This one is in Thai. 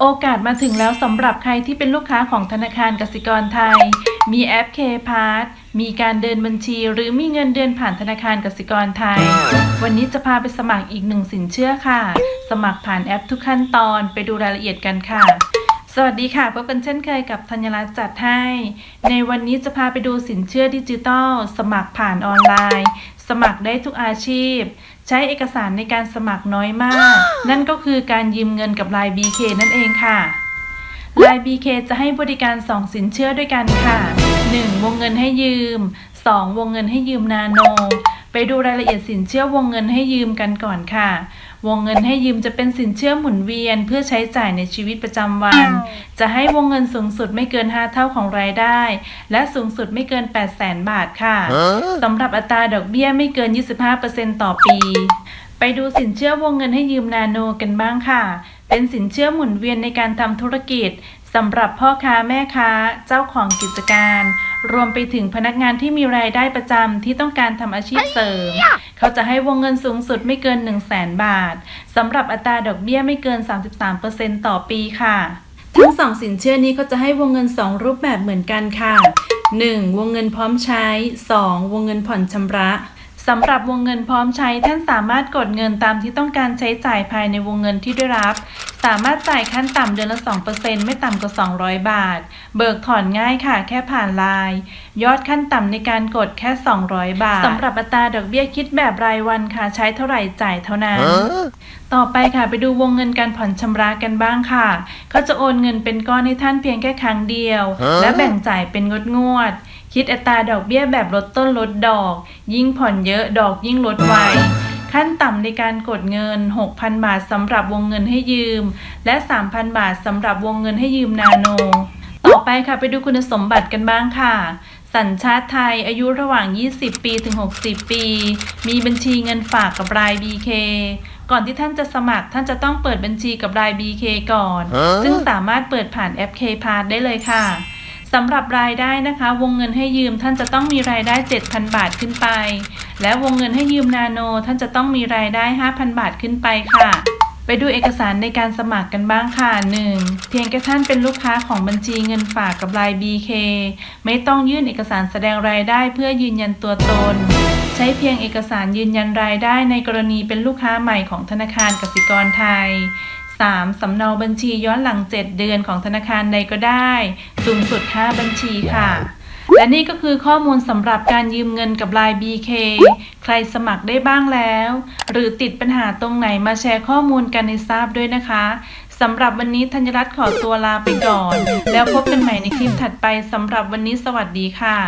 โอกาสมาถึงแล้วสำหรับใครที่เป็นลูกค้าของธนาคารกสิกรไทย มีแอป K-Pass มีการเดินบัญชี หรือมีเงินเดือนผ่านธนาคารกสิกรไทย วันนี้จะพาไปสมัครอีกหนึ่งสินเชื่อค่ะ สมัครผ่านแอปทุกขั้นตอนไปดูรายละเอียดกันค่ะ สวัสดีค่ะพบกันเช่นเคยกับธัญรัตน์จัดให้ ในวันนี้จะพาไปดูสินเชื่อดิจิทัลสมัครผ่านออนไลน์ สมัครได้ทุกอาชีพ ใช้เอกสารในการสมัครน้อยมาก นั่นก็คือการยืมเงินกับไลน์ BK นั่นเองค่ะไลน์ BK จะให้บริการ 2 สินเชื่อด้วยกันค่ะ 1. วงเงินให้ยืม 2. วงเงินให้ยืมนาโน ไปดูรายละเอียดสินเชื่อวงเงินให้ยืมกันก่อนค่ะวงเงินให้ยืมจะเป็นสินเชื่อหมุนเวียน เพื่อใช้จ่ายในชีวิตประจำวัน จะให้วงเงินสูงสุดไม่เกิน 5 เท่าของรายได้ และสูงสุดไม่เกิน 8 0 0 0 0 0บาทค่ะสำหรับอัตราดอกเบี้ยไม่เกิน 25%ต่อปี ไปดูสินเชื่อวงเงินให้ยืมนาโนกันบ้างค่ะ เป็นสินเชื่อหมุนเวียนในการทำธุรกิจสำหรับพ่อค้าแม่ค้าเจ้าของกิจการ รวมไปถึงพนักงานที่มีรายได้ประจำที่ต้องการทำอาชีพเสริม เขาจะให้วงเงินสูงสุดไม่เกิน 1 0 0 0 0แบาทสำหรับอัตราดอกเบี้ยไม่เกิน 33%ต่อปีค่ะทั้งสองสินเชื่อนี้เขาจะให้วงเงิน 2 รูปแบบเหมือนกันค่ะ 1. วงเงินพร้อมใช้ 2. วงเงินผ่อนชำระสำหรับวงเงินพร้อมใช้ท่านสามารถกดเงินตามที่ต้องการใช้จ่ายภายในวงเงินที่ได้รับสามารถจ่ายขั้นต่ำเดือนละ 2%ไม่ต่ำกว่า 200 บาท เบิกถอนง่ายค่ะ แค่ผ่านไลน์ยอดขั้นต่ำในการกดแค่ 200 บาทสำหรับอัตราดอกเบี้ยคิดแบบรายวันค่ะ ใช้เท่าไหร่จ่ายเท่านั้น ต่อไปค่ะไปดูวงเงินการผ่อนชำระกันบ้างค่ะเขาจะโอนเงินเป็นก้อนให้ท่านเพียงแค่ครั้งเดียว และแบ่งจ่ายเป็นงวดงวดๆคิดอัตราดอกเบี้ยแบบลดต้นลดดอก ยิ่งผ่อนเยอะดอกยิ่งลดไว ขั้นต่ำในการกดเงิน 6,000 บาทสำหรับวงเงินให้ยืม และ 3,000 บาทสำหรับวงเงินให้ยืมนาโน ต่อไปค่ะไปดูคุณสมบัติกันบ้างค่ะ สัญชาติไทยอายุระหว่าง 20 ปีถึง 60 ปี มีบัญชีเงินฝากกับราย BK ก่อนที่ท่านจะสมัครท่านจะต้องเปิดบัญชีกับราย BK ก่อนฮะซึ่งสามารถเปิดผ่านแอป K-Pass ได้เลยค่ะ สำหรับรายได้นะคะ วงเงินให้ยืมท่านจะต้องมีรายได้ 7,000 บาทขึ้นไป และวงเงินให้ยืมนาโน ท่านจะต้องมีรายได้ 5,000 บาทขึ้นไปค่ะ ไปดูเอกสารในการสมัครกันบ้างค่ะ 1. เพียงแค่ท่านเป็นลูกค้าของบัญชีเงินฝากกับราย BK ไม่ต้องยื่นเอกสารแสดงรายได้เพื่อยืนยันตัวตน ใช้เพียงเอกสารยืนยันรายได้ในกรณีเป็นลูกค้าใหม่ของธนาคารกสิกรไทย 3. สำเนาบัญชีย้อนหลัง 7 เดือนของธนาคารใดก็ได้ สูงสุด 5 บัญชีค่ะ และนี่ก็คือข้อมูลสำหรับการยืมเงินกับ Line BK ใครสมัครได้บ้างแล้ว หรือติดปัญหาตรงไหนมาแชร์ข้อมูลกันให้ทราบด้วยนะคะสำหรับวันนี้ธัญรัตน์ขอตัวลาไปก่อน แล้วพบกันใหม่ในคลิปถัดไปสำหรับวันนี้สวัสดีค่ะ